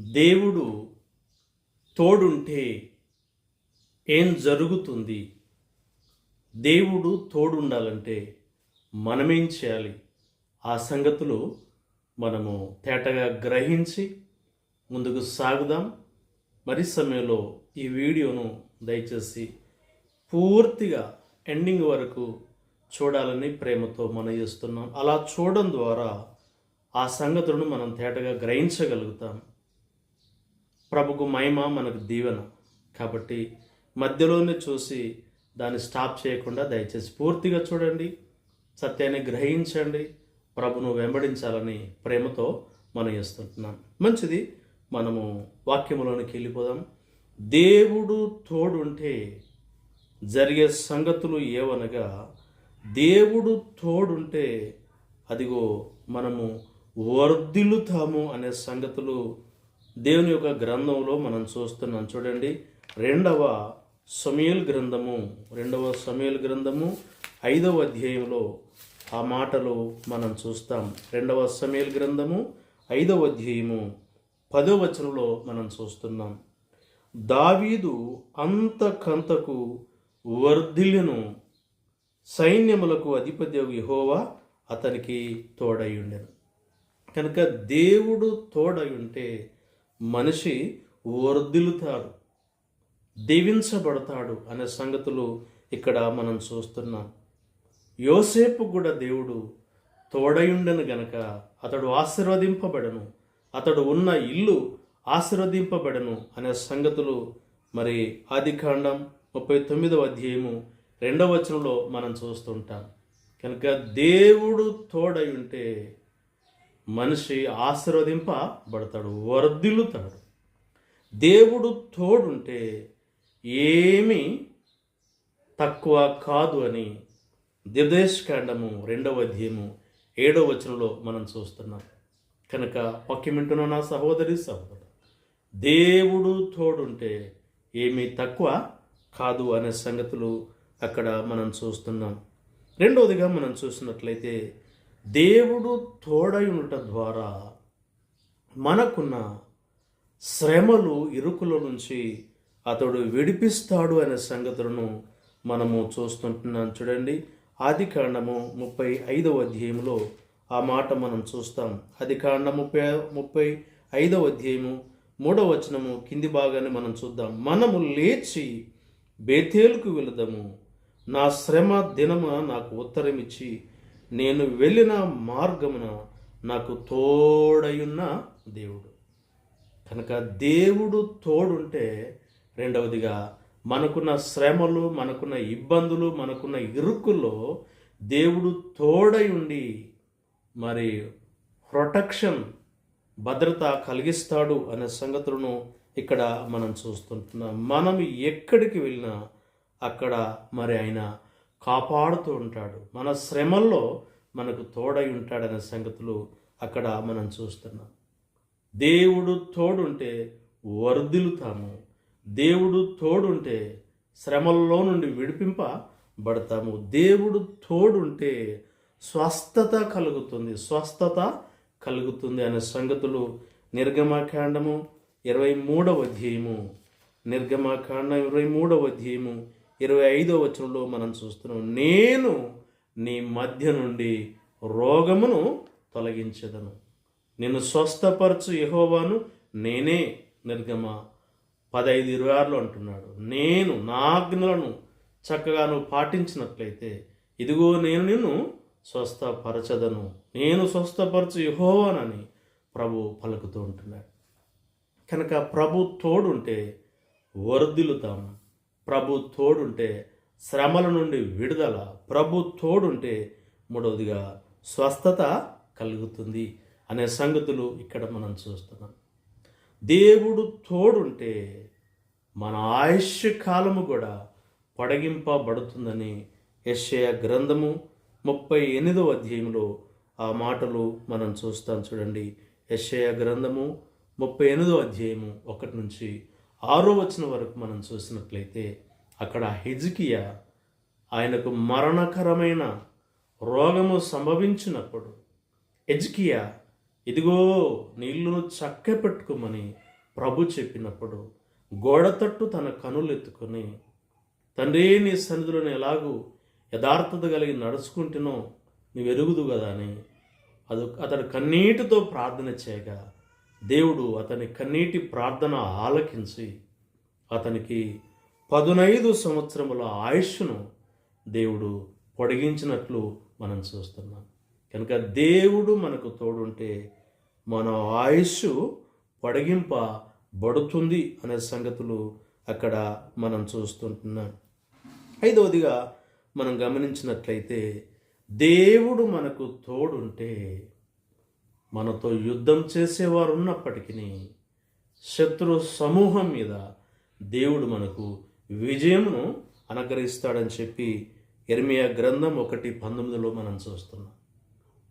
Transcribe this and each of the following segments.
దేవుడు తోడుంటే ఏం జరుగుతుంది? దేవుడు తోడుండాలంటే మనమేం చేయాలి? ఆ సంగతులు మనము తేటగా గ్రహించి ముందుకు సాగుదాం. మరి సమయంలో ఈ వీడియోను దయచేసి పూర్తిగా ఎండింగ్ వరకు చూడాలని ప్రేమతో మనం చేస్తున్నాం. అలా చూడడం ద్వారా ఆ సంగతులను మనం తేటగా గ్రహించగలుగుతాం. ప్రభుకు మహిమ మనకు దీవెన. కాబట్టి మధ్యలోనే చూసి దాన్ని స్టాప్ చేయకుండా దయచేసి పూర్తిగా చూడండి. సత్యాన్ని గ్రహించండి. ప్రభును వెంబడించాలని ప్రేమతో మనం చేస్తుంటున్నాం. మంచిది. మనము వాక్యములోనికి వెళ్ళిపోదాం. దేవుడు తోడుంటే జరిగే సంగతులు ఏవనగా దేవుడు తోడుంటే అదిగో మనము వర్ధిల్లుతాము అనే సంగతులు దేవుని యొక్క గ్రంథంలో మనం చూస్తున్నాం. చూడండి. రెండవ సమయల్ గ్రంథము. రెండవ సమయల్ గ్రంథము ఐదవ అధ్యాయంలో ఆ మాటలు మనం చూస్తాం. రెండవ సమయల్ గ్రంథము ఐదవ అధ్యాయము పదో వచనంలో మనం చూస్తున్నాం. దావీదు అంతకంతకు వర్ధిల్లను. సైన్యములకు అధిపతి యహోవా అతనికి తోడై కనుక దేవుడు తోడయుంటే ఉంటే మనిషి వర్ధిల్లుతాడు దీవించబడతాడు అనే సంగతులు ఇక్కడ మనం చూస్తున్నాం. యోసేపు కూడా దేవుడు తోడయుండెను గనక అతడు ఆశీర్వదింపబడను అతడు ఉన్న ఇల్లు ఆశీర్వదింపబడను అనే సంగతులు మరి ఆదికాండం ముప్పై తొమ్మిదవ అధ్యాయము రెండవ వచనంలో మనం చూస్తుంటాం. కనుక దేవుడు తోడై ఉంటే మనిషి ఆశీర్వదింపబడతాడు వర్ధిల్లుతాడు. దేవుడు తోడుంటే ఏమీ తక్కువ కాదు అని దిర్దేశకాండము రెండవ అధ్యయము ఏడవ వచనంలో మనం చూస్తున్నాం. కనుక పక్కిమింటున్న నా సహోదరి సహోదరు దేవుడు తోడుంటే ఏమీ తక్కువ కాదు అనే సంగతులు అక్కడ మనం చూస్తున్నాం. రెండవదిగా మనం చూసినట్లయితే దేవుడు తోడై ఉండటం ద్వారా మనకున్న శ్రమలు ఇరుకుల నుంచి అతడు విడిపిస్తాడు అనే సంగతులను మనము చూస్తుంటున్నాం చూడండి. ఆది కాండము ముప్పై ఐదవ అధ్యాయంలో ఆ మాట మనం చూస్తాం. ఆది కాండ ముప్పై ముప్పై ఐదవ అధ్యాయము మూడవ వచనము కింది భాగాన్ని మనం చూద్దాం. మనము లేచి బేతేలుకు వెళదాము. నా శ్రమ దినమున నాకు ఉత్తరం ఇచ్చి నేను వెళ్ళిన మార్గమున నాకు తోడయున్న దేవుడు. కనుక దేవుడు తోడుంటే రెండవదిగా మనకున్న శ్రమలు మనకున్న ఇబ్బందులు మనకున్న ఇరుకుల్లో దేవుడు తోడై ఉండి మరి ప్రొటెక్షన్ భద్రత కలిగిస్తాడు అనే సంగతులను ఇక్కడ మనం చూస్తుంటున్నాం. మనం ఎక్కడికి వెళ్ళినా అక్కడ మరి ఆయన కాపాడుతూ ఉంటాడు. మన శ్రమల్లో మనకు తోడై ఉంటాడనే సంగతులు అక్కడ మనం చూస్తున్నాం. దేవుడు తోడుంటే వర్ధిల్లుతాము దేవుడు తోడుంటే శ్రమల్లో నుండి విడిపింపబడతాము. దేవుడు తోడుంటే స్వస్థత కలుగుతుంది. స్వస్థత కలుగుతుంది అనే సంగతులు నిర్గమాకాండము ఇరవై మూడవ అధ్యాయము. నిర్గమాకాండం ఇరవై మూడవ అధ్యాయము ఇరవై ఐదవ వచనంలో మనం చూస్తున్నాం నేను నీ మధ్య నుండి రోగమును తొలగించదను. నిన్ను స్వస్థపరచు యహోవాను నేనే నిర్గమ పదైదు ఇరవై ఆరులో అంటున్నాడు నేను నా ఆజ్ఞలను చక్కగా నువ్వు పాటించినట్లయితే ఇదిగో నేను నిన్ను స్వస్థపరచదను. నేను స్వస్థపరచు యహోవానని ప్రభు పలుకుతూ ఉంటున్నాడు. కనుక ప్రభు తోడుంటే వర్ధిల్లుతాం ప్రభు తోడుంటే శ్రమల నుండి విడుదల ప్రభు తోడుంటే మూడవదిగా స్వస్థత కలుగుతుంది అనే సంగతులు ఇక్కడ మనం చూస్తున్నాం. దేవుడు తోడుంటే మన ఆయుష్ కాలము కూడా పొడగింపబడుతుందని యశయ గ్రంథము ముప్పై ఎనిమిదవ అధ్యాయంలో ఆ మాటలు మనం చూస్తాం చూడండి. యశయ గ్రంథము ముప్పై ఎనిమిదో అధ్యాయము ఒకటి నుంచి ఆరో వచనం వరకు మనం చూసినట్లయితే అక్కడ హిజ్కియా ఆయనకు మరణకరమైన రోగము సంభవించినప్పుడు ఎజ్కియా ఇదిగో నీళ్ళను చక్క పెట్టుకోమని ప్రభు చెప్పినప్పుడు గోడ తట్టు తన కనులు ఎత్తుకొని తండ్రి నీ సన్నిధిలో ఎలాగూ యథార్థత కలిగి నడుచుకుంటునో నువ్వు ఎరుగుదు కదా అని అది అతడు కన్నీటితో ప్రార్థన చేయగా దేవుడు అతని కన్నీటి ప్రార్థన ఆలకించి అతనికి పదునైదు సంవత్సరముల ఆయుష్ను దేవుడు పొడిగించినట్లు మనం చూస్తున్నాం. కనుక దేవుడు మనకు తోడుంటే మన ఆయుష్ పొడిగింపబడుతుంది అనే సంగతులు అక్కడ మనం చూస్తుంటున్నాం. ఐదవదిగా మనం గమనించినట్లయితే దేవుడు మనకు తోడుంటే మనతో యుద్ధం చేసేవారు ఉన్నప్పటికీ శత్రు సమూహం మీద దేవుడు మనకు విజయమును అనుగ్రహిస్తాడని చెప్పి ఎర్మియా గ్రంథం ఒకటి పంతొమ్మిదిలో మనం చూస్తున్నాం.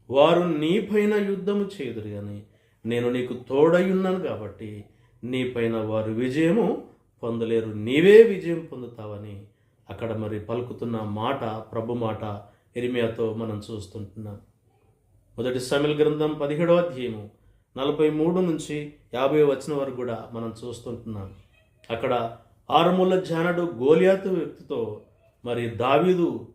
వారు నీపైన యుద్ధము చేయుదురు కానీ నేను నీకు తోడయ్యున్నాను కాబట్టి నీపైన వారు విజయము పొందలేరు. నీవే విజయం పొందుతావని అక్కడ మరి పలుకుతున్న మాట ప్రభు మాట ఎరిమియాతో మనం చూస్తుంటున్నాం. మొదటి సమిల్ గ్రంథం పదిహేడవ అధ్యాయము నలభై మూడు నుంచి యాభై వచ్చిన వరకు కూడా మనం చూస్తుంటున్నాం. అక్కడ ఆరుమూల ధ్యానుడు గోలియాతు వ్యక్తితో మరి దావీదు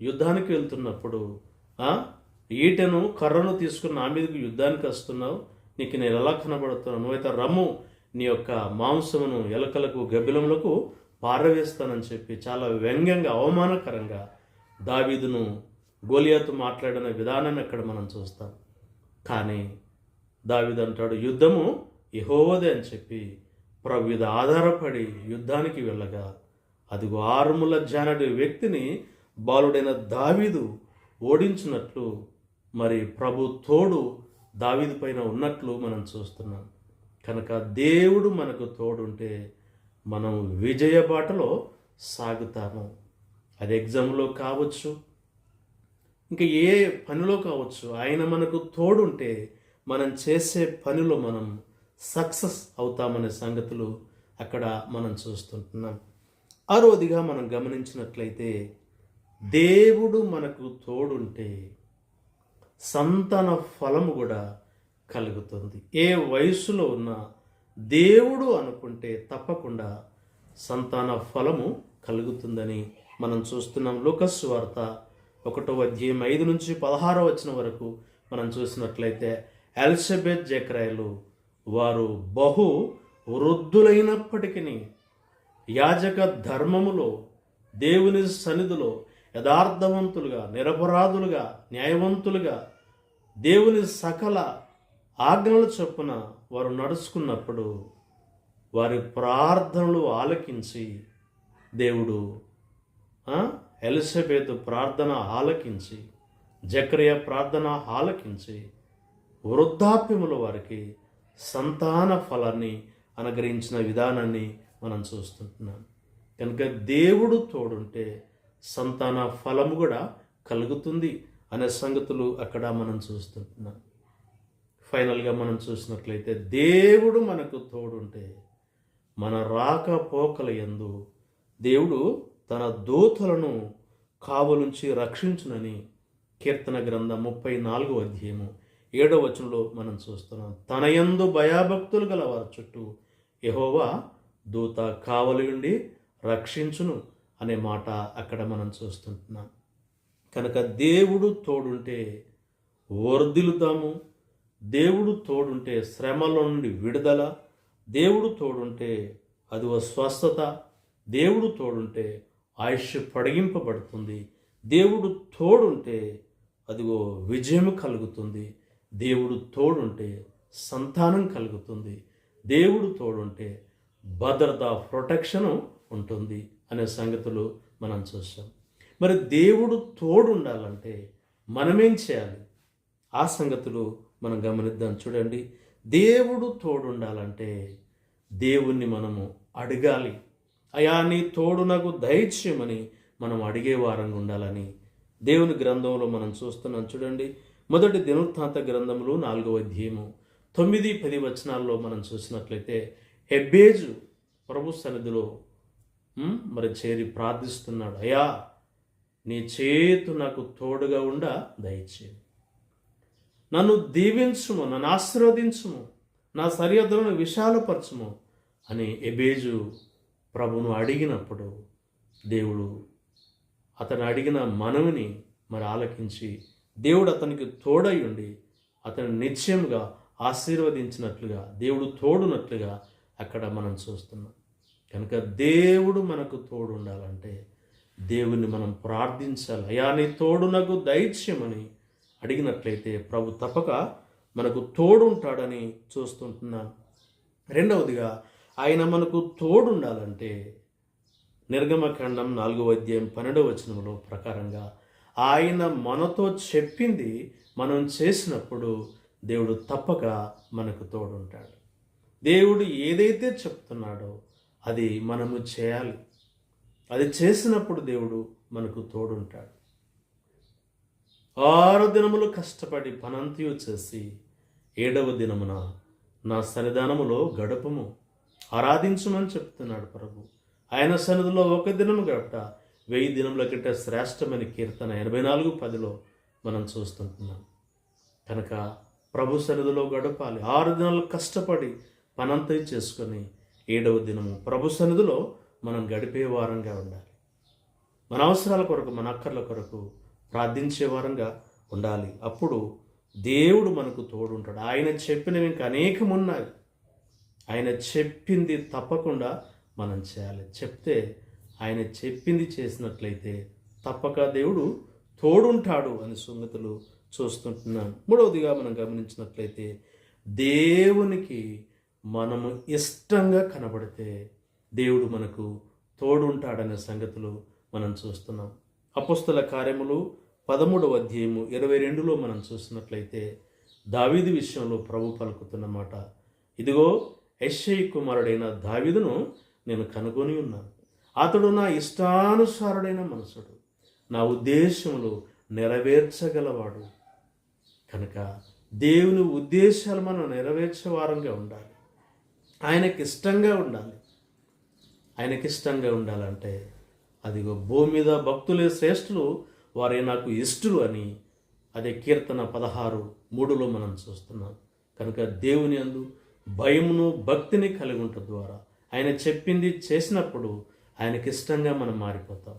యుద్ధానికి వెళ్తున్నప్పుడు ఈటను ఈటెను కర్రను తీసుకుని నా మీదకు యుద్ధానికి వస్తున్నావు. నీకు నేను ఎలా కనబడుతున్నాను? నువ్వైతే రమ్ము. నీ యొక్క మాంసమును ఎలకలకు గబ్బిలములకు పారవేస్తానని చెప్పి చాలా వ్యంగ్యంగా అవమానకరంగా దావీదును గోలియాతు మాట్లాడిన విధానాన్ని అక్కడ మనం చూస్తాం? కానీ దావిదంటాడు అంటాడు యుద్ధము యెహోవాదే అని చెప్పి ప్రభు మీద ఆధారపడి యుద్ధానికి వెళ్ళగా అదిగో ఆరుముల జానడి వ్యక్తిని బాలుడైన దావీదు ఓడించినట్లు మరి ప్రభు తోడు దావీదు పైన ఉన్నట్లు మనం చూస్తున్నాం. కనుక దేవుడు మనకు తోడుంటే మనం విజయ బాటలో సాగుతాము. అది ఎగ్జామ్లో కావచ్చు ఇంకా ఏ పనిలో కావచ్చు ఆయన మనకు తోడుంటే మనం చేసే పనిలో మనం సక్సెస్ అవుతామనే సంగతులు అక్కడ మనం చూస్తుంటున్నాం. ఆరోదిగా మనం గమనించినట్లయితే దేవుడు మనకు తోడుంటే సంతాన ఫలము కూడా కలుగుతుంది. ఏ వయసులో ఉన్నా దేవుడు అనుకుంటే తప్పకుండా సంతాన ఫలము కలుగుతుందని మనం చూస్తున్నాం. లోకస్ వార్త ఒకటో అధ్యాయం ఐదు నుంచి పదహారో వచ్చిన వరకు మనం చూసినట్లయితే ఎల్సబెత్ జక్రాయలు వారు బహు వృద్ధులైనప్పటికీ యాజక ధర్మములో దేవుని సన్నిధిలో యథార్థవంతులుగా నిరపరాధులుగా న్యాయవంతులుగా దేవుని సకల ఆజ్ఞల చొప్పున వారు నడుచుకున్నప్పుడు వారి ప్రార్థనలు ఆలకించి దేవుడు ఆ, ప్రార్థన ఆలకించి జక్రియ ప్రార్థన ఆలకించి వృద్ధాప్యముల వారికి సంతాన ఫలాన్ని అనుగ్రహించిన విధానాన్ని మనం చూస్తుంటున్నాం. కనుక దేవుడు తోడుంటే సంతాన ఫలము కూడా కలుగుతుంది అనే సంగతులు అక్కడ మనం చూస్తుంటున్నాం. ఫైనల్గా మనం చూసినట్లయితే దేవుడు మనకు తోడుంటే మన రాకపోకల యందు దేవుడు తన దూతలను కావలుంచి రక్షించునని కీర్తన గ్రంథం ముప్పై నాలుగో అధ్యాయము ఏడో వచనంలో మనం చూస్తున్నాం. తన యందు భయాభక్తులు గల వారి చుట్టూ యహోవా దూత కావలి ఉండి రక్షించును అనే మాట అక్కడ మనం చూస్తుంటున్నాం. కనుక దేవుడు తోడుంటే వర్ధిల్లుతాము దేవుడు తోడుంటే శ్రమలో నుండి విడుదల దేవుడు తోడుంటే అది స్వస్థత దేవుడు తోడుంటే ఆయుష్ పొడిగింపబడుతుంది. దేవుడు తోడుంటే అదిగో విజయం కలుగుతుంది. దేవుడు తోడుంటే సంతానం కలుగుతుంది. దేవుడు తోడుంటే భద్రత ప్రొటెక్షను ఉంటుంది అనే సంగతులు మనం చూస్తాం. మరి దేవుడు తోడుండాలంటే మనమేం చేయాలి? ఆ సంగతులు మనం గమనిద్దాం చూడండి. దేవుడు తోడుండాలంటే దేవుణ్ణి మనము అడగాలి. అయా నీ తోడు నాకు దయచేయమని మనం అడిగే వారంగా ఉండాలని దేవుని గ్రంథంలో మనం చూస్తున్నాం. చూడండి మొదటి దినోత్తాంత గ్రంథంలో నాలుగవ అధ్యాయము తొమ్మిది పది వచనాల్లో మనం చూసినట్లయితే హెబ్బేజు ప్రభు సన్నిధిలో మరి చేరి ప్రార్థిస్తున్నాడు. అయ్యా నీ చేతు నాకు తోడుగా ఉండ దయచే నన్ను దీవించుము నన్ను ఆశీర్వదించుము నా సరిహద్దులను విశాలపరచుము అని ఎబేజు ప్రభును అడిగినప్పుడు దేవుడు అతను అడిగిన మనవిని మరి ఆలకించి దేవుడు అతనికి తోడై ఉండి అతను నిశ్చయంగా ఆశీర్వదించినట్లుగా దేవుడు తోడునట్లుగా అక్కడ మనం చూస్తున్నాం. కనుక దేవుడు మనకు తోడు ఉండాలంటే దేవుని మనం ప్రార్థించాలి. అయా నీ తోడు నాకు దైత్యమని అడిగినట్లయితే ప్రభు తప్పక మనకు తోడుంటాడని చూస్తుంటున్నాను రెండవదిగా ఆయన మనకు తోడుండాలంటే నిర్గమకాండం నాలుగవ అధ్యాయం పన్నెండవ వచనంలో ప్రకారంగా ఆయన మనతో చెప్పింది మనం చేసినప్పుడు దేవుడు తప్పక మనకు తోడుంటాడు. దేవుడు ఏదైతే చెప్తున్నాడో అది మనము చేయాలి. అది చేసినప్పుడు దేవుడు మనకు తోడుంటాడు. ఆరు దినములు కష్టపడి పనంతయు చేసి ఏడవ దినమున నా సన్నిధానములో గడపము. ఆరాధించమని చెప్తున్నాడు ప్రభు. ఆయన సన్నిధిలో ఒక దినం గడపట వెయ్యి దినముల కంటే శ్రేష్టమైన కీర్తన ఎనభై నాలుగు పదిలో మనం చూస్తుంటున్నాం. కనుక ప్రభు సన్నిధిలో గడపాలి. ఆరు దినాలు కష్టపడి పనంతా చేసుకొని ఏడవ దినము ప్రభు సన్నిధిలో మనం గడిపే వారంగా ఉండాలి. మన అవసరాల కొరకు మన అక్కర్ల కొరకు ప్రార్థించే వారంగా ఉండాలి. అప్పుడు దేవుడు మనకు తోడుంటాడు. ఆయన చెప్పినవి ఇంకా అనేకం ఉన్నాయి ఆయన చెప్పింది తప్పకుండా మనం చేయాలి. చెప్తే ఆయన చెప్పింది చేసినట్లయితే తప్పక దేవుడు తోడుంటాడు అని సంగతులు చూస్తుంటున్నాను. మూడవదిగా మనం గమనించినట్లయితే దేవునికి మనము ఇష్టంగా కనబడితే దేవుడు మనకు తోడుంటాడనే సంగతులు మనం చూస్తున్నాం. అపుస్తల కార్యములు పదమూడవ అధ్యాయము ఇరవై రెండులో మనం చూసినట్లయితే దావీది విషయంలో ప్రభు పలుకుతున్నమాట ఇదిగో యశ్ఐ కుమారుడైన దావిదును నేను కనుగొని ఉన్నాను. అతడు నా ఇష్టానుసారుడైన మనసుడు. నా ఉద్దేశములు నెరవేర్చగలవాడు. కనుక దేవుని ఉద్దేశాలు మనం నెరవేర్చేవారంగా ఉండాలి. ఆయనకి ఇష్టంగా ఉండాలి. ఆయనకి ఇష్టంగా ఉండాలంటే అదిగో భూమి మీద భక్తులే శ్రేష్ఠులు వారే నాకు ఇష్టలు అని అదే కీర్తన పదహారు మూడులో మనం చూస్తున్నాం. కనుక దేవుని అందు భయమును భక్తిని కలిగి ఉండటం ద్వారా ఆయన చెప్పింది చేసినప్పుడు ఆయనకి ఇష్టంగా మనం మారిపోతాం.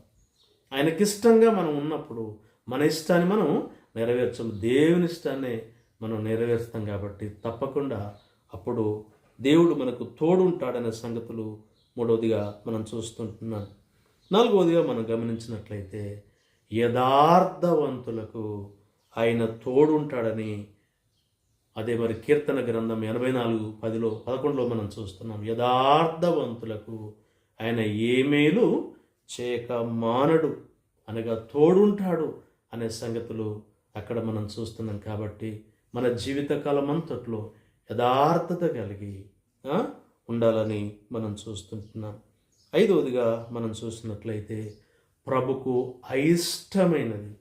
ఆయనకి ఇష్టంగా మనం ఉన్నప్పుడు మన ఇష్టాన్ని మనం నెరవేర్చం. దేవుని ఇష్టాన్ని మనం నెరవేరుస్తాం కాబట్టి తప్పకుండా అప్పుడు దేవుడు మనకు తోడుంటాడనే సంగతులు మూడవదిగా మనం చూస్తుంటున్నాం. నాలుగవదిగా మనం గమనించినట్లయితే యథార్థవంతులకు ఆయన తోడుంటాడని అదే మరి కీర్తన గ్రంథం ఎనభై నాలుగు పదిలో పదకొండులో మనం చూస్తున్నాం యథార్థవంతులకు ఆయన ఏ మేలు చేయక మానడు అనగా తోడుంటాడు అనే సంగతులు అక్కడ మనం చూస్తున్నాం కాబట్టి మన జీవితకాలం అంతట్లో యథార్థత కలిగి ఉండాలని మనం చూస్తుంటున్నాం. ఐదవదిగా మనం చూసినట్లయితే ప్రభుకు అయిష్టమైనది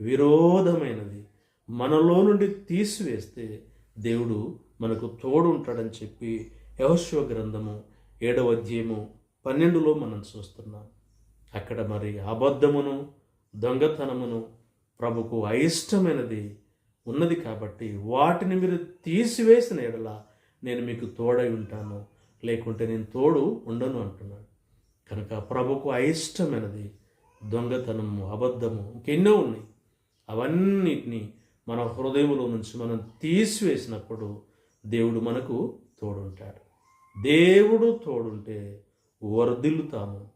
విరోధమైనది మనలో నుండి తీసివేస్తే దేవుడు మనకు తోడు ఉంటాడని చెప్పి యహోశివ గ్రంథము ఏడవ అధ్యాయము పన్నెండులో మనం చూస్తున్నాం. అక్కడ మరి అబద్ధమును దొంగతనమును ప్రభుకు అయిష్టమైనది ఉన్నది కాబట్టి వాటిని మీరు తీసివేసిన ఎడల నేను మీకు తోడై ఉంటాను లేకుంటే నేను తోడు ఉండను అంటున్నాడు. కనుక ప్రభుకు అయిష్టమైనది దొంగతనము అబద్ధము ఇంకెన్నో ఉన్నాయి. అవన్నిటినీ మన హృదయంలో నుంచి మనం తీసివేసినప్పుడు దేవుడు మనకు తోడుంటాడు. దేవుడు తోడుంటే వర్ధిల్లుతాము.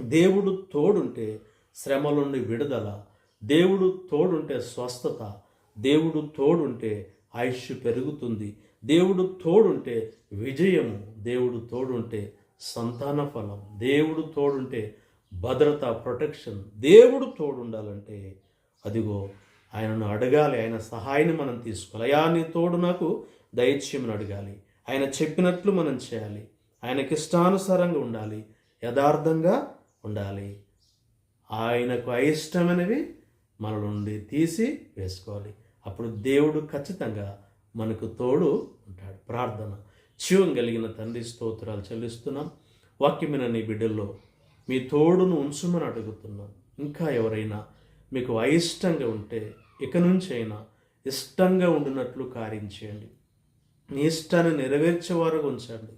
దేవుడు తోడుంటే శ్రమల నుండి విడుదల దేవుడు తోడుంటే స్వస్థత దేవుడు తోడుంటే ఆయుష్ పెరుగుతుంది దేవుడు తోడుంటే విజయము దేవుడు తోడుంటే సంతాన ఫలం దేవుడు తోడుంటే భద్రత ప్రొటెక్షన్ దేవుడు తోడుండాలంటే అదిగో ఆయనను అడగాలి. ఆయన సహాయాన్ని మనం తీసుకోవాలి. అయా నీ తోడు నాకు దయచేయమని అడగాలి. ఆయన చెప్పినట్లు మనం చేయాలి. ఆయనకి ఇష్టానుసారంగా ఉండాలి. యథార్థంగా ఉండాలి. ఆయనకు అయిష్టమైనవి మన నుండి తీసి వేసుకోవాలి. అప్పుడు దేవుడు ఖచ్చితంగా మనకు తోడు ఉంటాడు. ప్రార్థన. జీవం కలిగిన తండ్రి స్తోత్రాలు చెల్లిస్తున్నాం. వాక్యమైన నీ బిడ్డల్లో మీ తోడును ఉంచుమని అడుగుతున్నాం. ఇంకా ఎవరైనా మీకు అయిష్టంగా ఉంటే ఇక నుంచైనా అయినా ఇష్టంగా ఉండినట్లు కార్యం చేయండి మీ ఇష్టాన్ని నెరవేర్చేవారుగా ఉంచండి.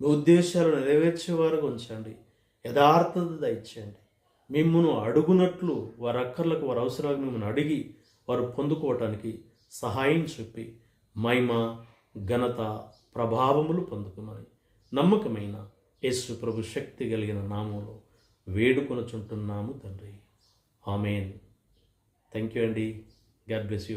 మీ ఉద్దేశాలు నెరవేర్చేవారుగా ఉంచండి. యథార్థత దయచేయండి. మిమ్మను అడుగునట్లు వారి అక్కర్లకు వారి అవసరాలకు మిమ్మల్ని అడిగి వారు పొందుకోవటానికి సహాయం చెప్పి మహిమ ఘనత ప్రభావములు పొందుకుమని నమ్మకమైన యేసు ప్రభు శక్తి కలిగిన నామంలో వేడుకొనుచుంటున్నాము తండ్రి. ఆమెను. థ్యాంక్ యూ అండి గాడ్ బ్లెస్ యూ